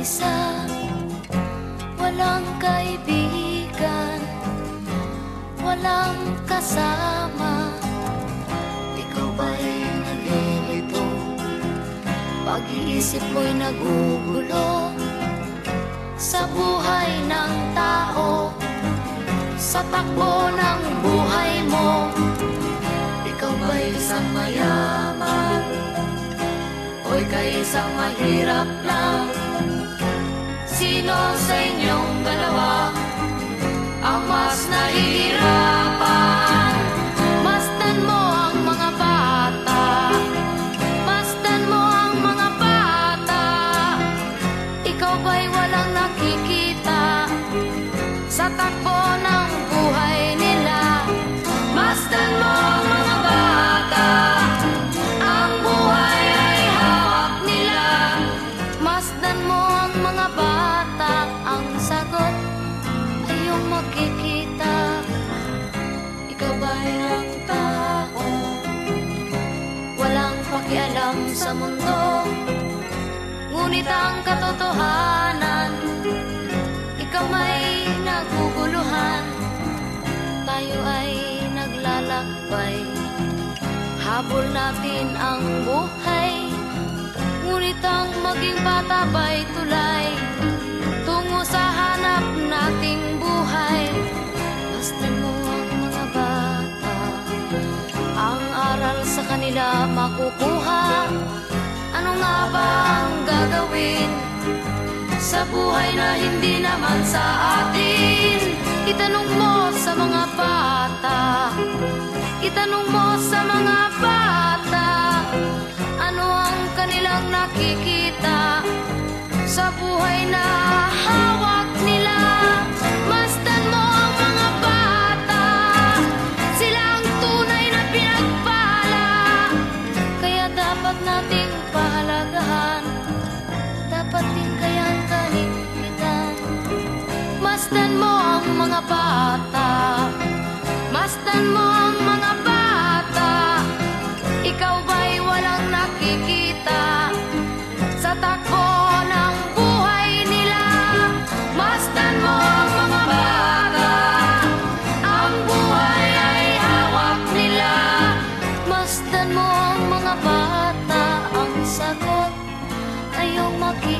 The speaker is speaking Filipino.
isa Walang kaibigan Walang kasama. Ikaw ba'y nalilito? Pag-iisip mo'y nagugulo. Sa buhay ng tao Sa takbo ng buhay mo. Ikaw ba'y isang mayaman? O ika'y isang mahirap lang Sino sa inyong dalawa ang mas nahihirapan? Makikita. Ikaw ba'y ang tao? Walang pakialam sa mundo. Ngunit ang katotohanan Ikaw may naguguluhan. Tayo ay naglalakbay. Habol natin ang buhay. Ngunit ang maging bata ba'y tulay kanila makukuha. Ano nga ba ang gagawin Sa buhay na hindi naman sa atin? Itanong mo sa mga bata Itanong mo sa mga bata Ano ang kanilang nakikita Sa buhay na Dapat din kayang kalimitan Masdan mo mga bata. Masdan mo mga bata. Ikaw ba'y walang nakikita Sa takbo ng buhay nila? Masdan mo mga bata. Ang buhay ay hawak nila. Masdan mo mga bata lagi